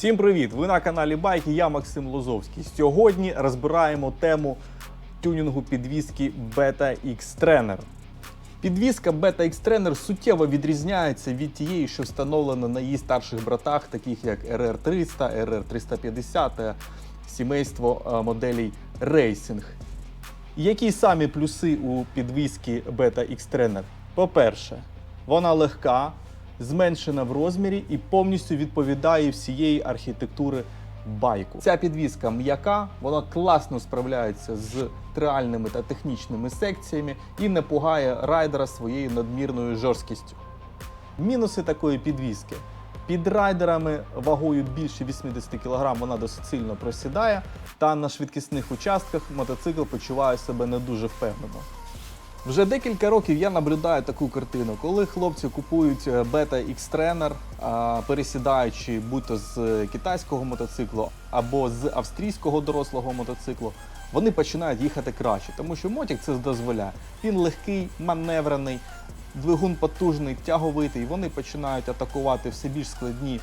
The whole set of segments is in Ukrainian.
Всім привіт! Ви на каналі Байки, я Максим Лозовський. Сьогодні розбираємо тему тюнінгу підвіски Beta X Trainer. Підвізка Beta X Trainer суттєво відрізняється від тієї, що встановлена на її старших братах, таких як RR300, RR350 та сімейство е, моделей Racing. Які самі плюси у підвіски Beta X Trainer? По-перше, вона легка, зменшена в розмірі і повністю відповідає всієї архітектури байку. Ця підвіска м'яка, вона класно справляється з триальними та технічними секціями і не пугає райдера своєю надмірною жорсткістю. Мінуси такої підвіски. Під райдерами вагою більше 80 кг вона досить сильно просідає, та на швидкісних участках мотоцикл почуває себе не дуже впевнено. Вже декілька років я наблюдаю таку картину, коли хлопці купують е, Beta X Trainer, пересідаючи будь-то з китайського мотоциклу або з австрійського дорослого мотоциклу, вони починають їхати краще, тому що мотик це дозволяє. Він легкий, маневрений, двигун потужний, тяговитий. Вони починають атакувати все більш складні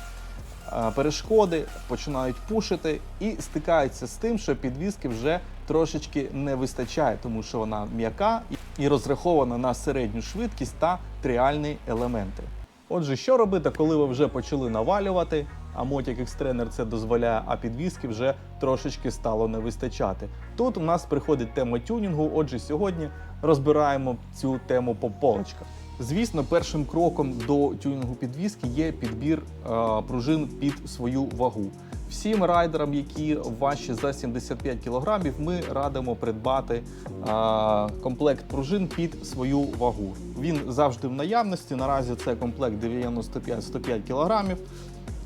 перешкоди, починають пушити і стикаються з тим, що підвіски вже трошечки не вистачає, тому що вона м'яка і розрахована на середню швидкість та тріальні елементи. Отже, що робити, коли ви вже почали навалювати, а Motic X-Trainer це дозволяє, а підвіски вже трошечки стало не вистачати. Тут у нас приходить тема тюнінгу. Отже, сьогодні розбираємо цю тему по полочках. Звісно, першим кроком до тюнінгу підвіски є підбір е, пружин під свою вагу. Всім райдерам, які важчі за 75 кг, ми радимо придбати а, комплект пружин під свою вагу. Він завжди в наявності. Наразі це комплект 95-105 кг.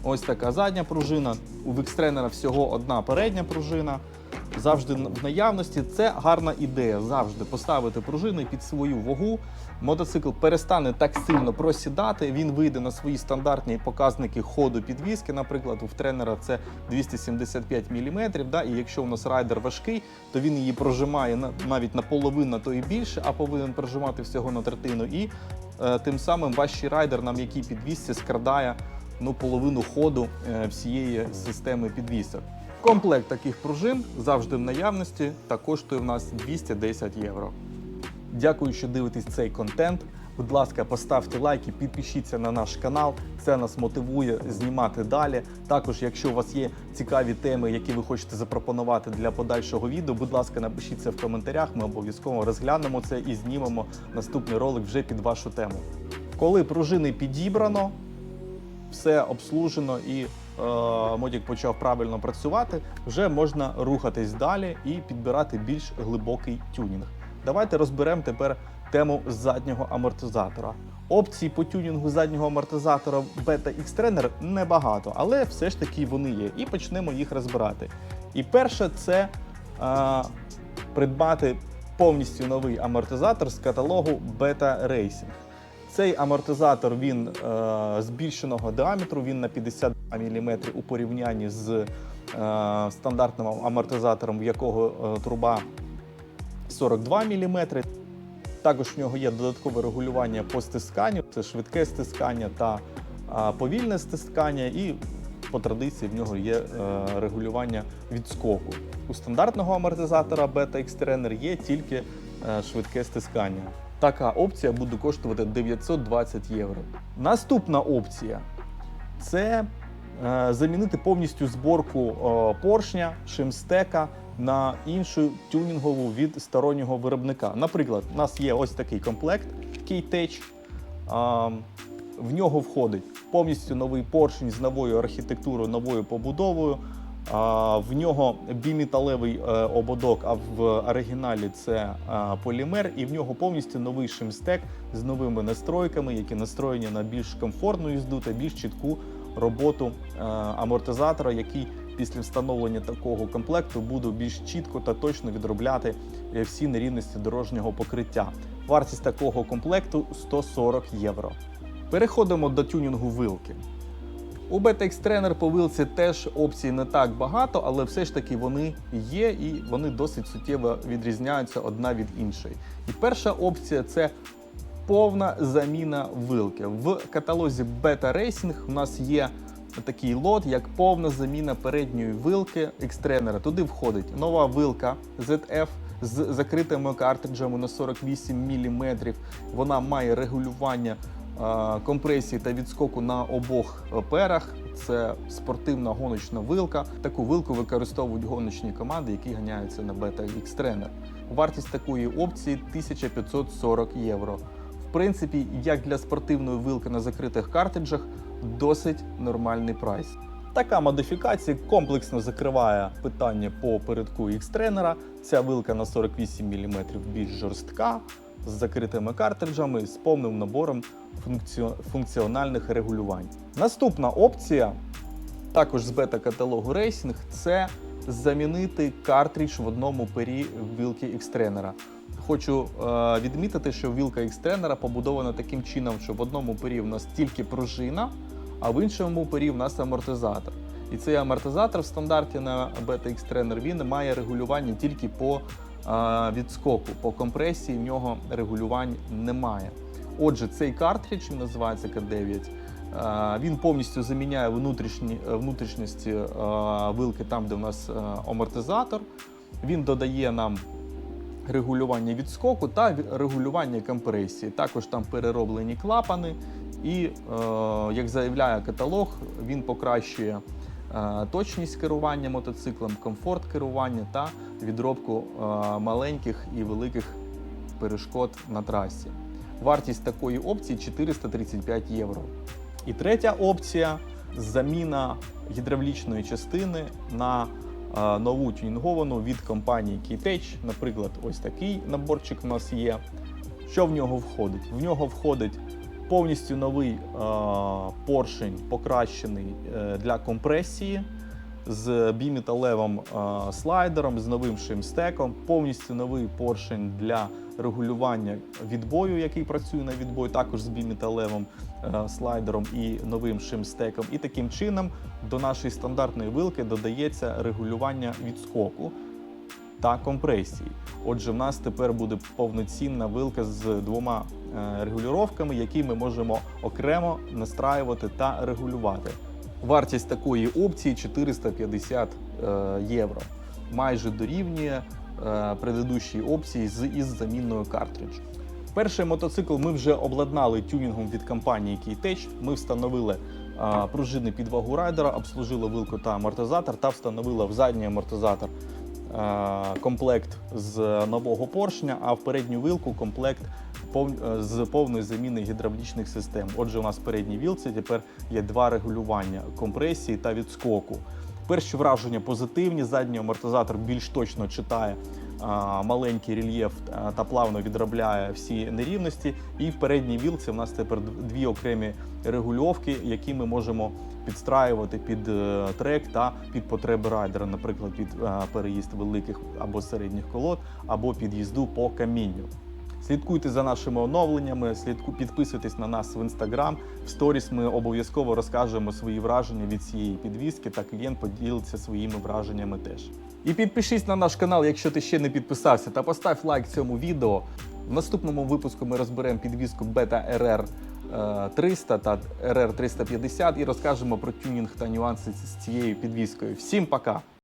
Ось така задня пружина. У вікстренера всього одна передня пружина. Завжди в наявності. Це гарна ідея. Завжди поставити пружини під свою вагу. Мотоцикл перестане так сильно просідати. Він вийде на свої стандартні показники ходу підвіски. Наприклад, у тренера це 275 мм. Да? І якщо у нас райдер важкий, то він її прожимає на- навіть наполовину, то і більше, а повинен прожимати всього на третину. І е, тим самим важчий райдер на м'якій підвісці скрадає ну, половину ходу е, всієї системи підвісок. Комплект таких пружин завжди в наявності та коштує в нас 210 євро. Дякую, що дивитесь цей контент. Будь ласка, поставте лайки, підпишіться на наш канал. Це нас мотивує знімати далі. Також, якщо у вас є цікаві теми, які ви хочете запропонувати для подальшого відео, будь ласка, напишіть це в коментарях. Ми обов'язково розглянемо це і знімемо наступний ролик вже під вашу тему. Коли пружини підібрано, все обслужено і модік почав правильно працювати, вже можна рухатись далі і підбирати більш глибокий тюнінг. Давайте розберемо тепер тему заднього амортизатора. Опцій по тюнінгу заднього амортизатора Beta X Trainer небагато, але все ж таки вони є. І почнемо їх розбирати. І перше це е, придбати повністю новий амортизатор з каталогу Beta Racing. Цей амортизатор він е, збільшеного діаметру, він на 50 мм у порівнянні з е, стандартним амортизатором, в якого е, труба 42 мм. Також в нього є додаткове регулювання по стисканню, це швидке стискання та е, повільне стискання, і по традиції в нього є е, регулювання відскоку. У стандартного амортизатора Beta X Trainer є тільки е, швидке стискання. Така опція буде коштувати 920 євро. Наступна опція це е, замінити повністю зборку е, поршня, шимстека на іншу тюнінгову від стороннього виробника. Наприклад, у нас є ось такий комплект K-Tech. Е, в нього входить повністю новий поршень з новою архітектурою, новою побудовою. В нього біметалевий е, ободок, а в оригіналі це полімер, і в нього повністю новий шимстек з новими настройками, які настроєні на більш комфортну їзду та більш чітку роботу е, амортизатора, який після встановлення такого комплекту буде більш чітко та точно відробляти е, всі нерівності дорожнього покриття. Вартість такого комплекту 140 євро. Переходимо до тюнінгу вилки. У BTX Trainer по вилці теж опцій не так багато, але все ж таки вони є і вони досить суттєво відрізняються одна від іншої. І перша опція це повна заміна вилки. В каталозі Beta Racing у нас є такий лот, як повна заміна передньої вилки екстренера. Туди входить нова вилка ZF з закритими картриджами на 48 мм. Вона має регулювання компресії та відскоку на обох перах. Це спортивна гоночна вилка. Таку вилку використовують гоночні команди, які ганяються на Beta X Trainer. Вартість такої опції 1540 євро. В принципі, як для спортивної вилки на закритих картриджах, досить нормальний прайс. Така модифікація комплексно закриває питання по передку X-тренера. Ця вилка на 48 мм більш жорстка, з закритими картриджами, з повним набором функціональних регулювань. Наступна опція, також з бета-каталогу Racing, це замінити картридж в одному пері вілки X-тренера. Хочу е, відмітити, що вілка X-тренера побудована таким чином, що в одному пері в нас тільки пружина, а в іншому пері в нас амортизатор. І цей амортизатор в стандарті на Beta X Trainer він має регулювання тільки по відскоку. По компресії в нього регулювань немає. Отже, цей картридж він називається К9. е, Він повністю заміняє внутрішні, е, внутрішності е, вилки там, де в нас е, амортизатор. Він додає нам регулювання відскоку та регулювання компресії. Також там перероблені клапани, і, як заявляє каталог, він покращує точність керування мотоциклом, комфорт керування та відробку е, маленьких і великих перешкод на трасі. Вартість такої опції 435 євро. І третя опція заміна гідравлічної частини на е, нову тюнінговану від компанії K-Tech. Наприклад, ось такий наборчик у нас є. Що в нього входить? В нього входить повністю новий е, поршень, покращений е, для компресії з біметалевим е, слайдером, з новим шимстеком, повністю новий поршень для регулювання відбою, який працює на відбой, також з біметалевим слайдером і новим шимстеком. І таким чином до нашої стандартної вилки додається регулювання відскоку та компресії. Отже, в нас тепер буде повноцінна вилка з двома е, регулювання, які ми можемо окремо настраювати та регулювати. Вартість такої опції 450 е, євро. Майже дорівнює е, предыдущій опції з із замінною картриджу. Перший мотоцикл ми вже обладнали тюнінгом від компанії K-Tech. Ми встановили пружини під вагу райдера, обслужили вилку та амортизатор та встановили в задній амортизатор комплект з нового поршня, а в передню вилку комплект е, з повної заміни гідравлічних систем. Отже, у нас в передній вілці тепер є два регулювання компресії та відскоку. Перші враження позитивні. Задній амортизатор більш точно читає маленький рельєф та плавно відробляє всі нерівності. І в передній вілці в нас тепер дві окремі регульовки, які ми можемо підстраювати під е, трек та під потреби райдера, наприклад, під е, переїзд великих або середніх колод, або під їзду по камінню. Слідкуйте за нашими оновленнями, слідку, підписуйтесь на нас в інстаграм. В сторіс ми обов'язково розкажемо свої враження від цієї підвіски, та клієнт поділиться своїми враженнями теж. І підпишись на наш канал, якщо ти ще не підписався, та постав лайк цьому відео. В наступному випуску ми розберемо підвіску Beta RR е, 300 та RR 350 і розкажемо про тюнінг та нюанси з цією підвіскою. Всім пока!